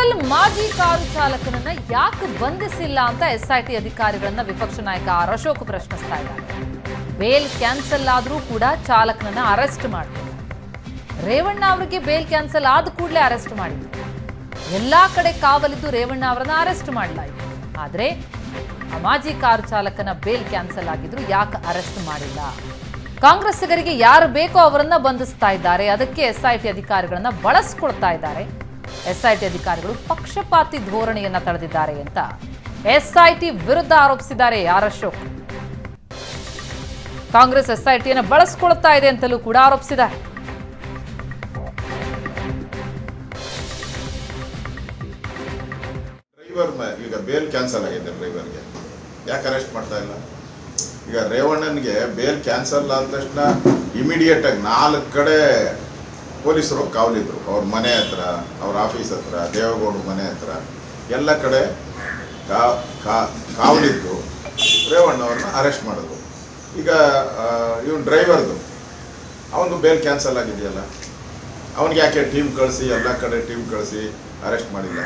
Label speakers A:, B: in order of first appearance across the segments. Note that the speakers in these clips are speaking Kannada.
A: ಸಿಬಲ್ ಮಾಜಿ ಕಾರು ಚಾಲಕನನ್ನ ಯಾಕೆ ಬಂಧಿಸಿಲ್ಲ ಅಂತ ಎಸ್ಐಟಿ ಅಧಿಕಾರಿಗಳನ್ನ ವಿಪಕ್ಷ ನಾಯಕ ಆರ್ ಅಶೋಕ್ ಪ್ರಶ್ನಿಸ್ತಾ ಇದ್ದಾರೆ. ಬೇಲ್ ಕ್ಯಾನ್ಸಲ್ ಆದರೂ ಕೂಡ ಚಾಲಕನನ್ನ ಅರೆಸ್ಟ್ ಮಾಡಿದ್ರು. ರೇವಣ್ಣ ಅವರಿಗೆ ಬೇಲ್ ಕ್ಯಾನ್ಸಲ್ ಆದ ಕೂಡಲೇ ಅರೆಸ್ಟ್ ಮಾಡಿದ್ರು. ಎಲ್ಲಾ ಕಡೆ ಕಾವಲಿದ್ದು ರೇವಣ್ಣ ಅವರನ್ನ ಅರೆಸ್ಟ್ ಮಾಡಲಾಯಿತು. ಆದರೆ ಮಾಜಿ ಕಾರು ಚಾಲಕನ ಬೇಲ್ ಕ್ಯಾನ್ಸಲ್ ಆಗಿದ್ರು ಯಾಕೆ ಅರೆಸ್ಟ್ ಮಾಡಿಲ್ಲ? ಕಾಂಗ್ರೆಸ್ಸಿಗರಿಗೆ ಯಾರು ಬೇಕೋ ಅವರನ್ನ ಬಂಧಿಸ್ತಾ ಇದ್ದಾರೆ. ಅದಕ್ಕೆ ಎಸ್ಐಟಿ ಅಧಿಕಾರಿಗಳನ್ನ ಬಳಸ್ಕೊಳ್ತಾ ಇದ್ದಾರೆ. ಎಸ್ಐಟಿ ಅಧಿಕಾರಿಗಳು ಪಕ್ಷಪಾತಿ ಧೋರಣೆಯನ್ನ ತಳೆದಿದ್ದಾರೆ ಅಂತ ಎಸ್ಐಟಿ ವಿರುದ್ಧ ಆರೋಪಿಸಿದ್ದಾರೆ ಆರ್ ಅಶೋಕ್. ಕಾಂಗ್ರೆಸ್ ಎಸ್ಐಟಿಯನ್ನು ಬಳಸ್ಕೊಳ್ತಾ ಇದೆ ಅಂತಲೂ ಕೂಡ ಆರೋಪಿಸಿದ್ದಾರೆ.
B: ಡ್ರೈವರ್ ಈಗ ಬೇಲ್ ಕ್ಯಾನ್ಸಲ್ ಆಗಿದೆ ಡ್ರೈವರ್ಗೆ. ಯಾಕೆ ಅರೆಸ್ಟ್ ಮಾಡ್ತಾ ಇಲ್ಲ? ಈಗ ರೇವಣ್ಣನಿಗೆ ಬೇಲ್ ಕ್ಯಾನ್ಸಲ್ ಆದ ತಕ್ಷಣ ಇಮಿಡಿಯೇಟ್ ಆಗಿ ನಾಲ್ಕು ಕಡೆ ಪೊಲೀಸರು ಕಾವಲಿದ್ರು. ಅವ್ರ ಮನೆ ಹತ್ರ, ಅವ್ರ ಆಫೀಸ್ ಹತ್ರ, ದೇವೇಗೌಡ ಮನೆ ಹತ್ರ, ಎಲ್ಲ ಕಡೆ ಕಾ- ಕಾವಲಿದ್ದು ರೇವಣ್ಣ ಅವ್ರನ್ನ ಅರೆಸ್ಟ್ ಮಾಡಿದ್ರು. ಈಗ ಇವನು ಡ್ರೈವರ್ದು ಅವನು ಬೇಲ್ ಕ್ಯಾನ್ಸಲ್ ಆಗಿದೆಯಲ್ಲ. ಅವನಿಗೆ ಯಾಕೆ ಟೀಮ್ ಕಳಿಸಿ, ಎಲ್ಲ ಕಡೆ ಟೀಮ್ ಕಳಿಸಿ ಅರೆಸ್ಟ್ ಮಾಡಿಲ್ಲ?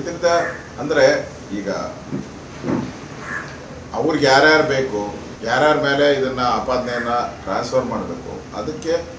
B: ಇದರಿಂದ ಅಂದರೆ ಈಗ ಅವ್ರಿಗೆ ಯಾರ್ಯಾರು ಬೇಕು, ಯಾರ್ಯಾರ ಮೇಲೆ ಇದನ್ನು ಆಪಾದನೆಯನ್ನು ಟ್ರಾನ್ಸ್ಫರ್ ಮಾಡಬೇಕು, ಅದಕ್ಕೆ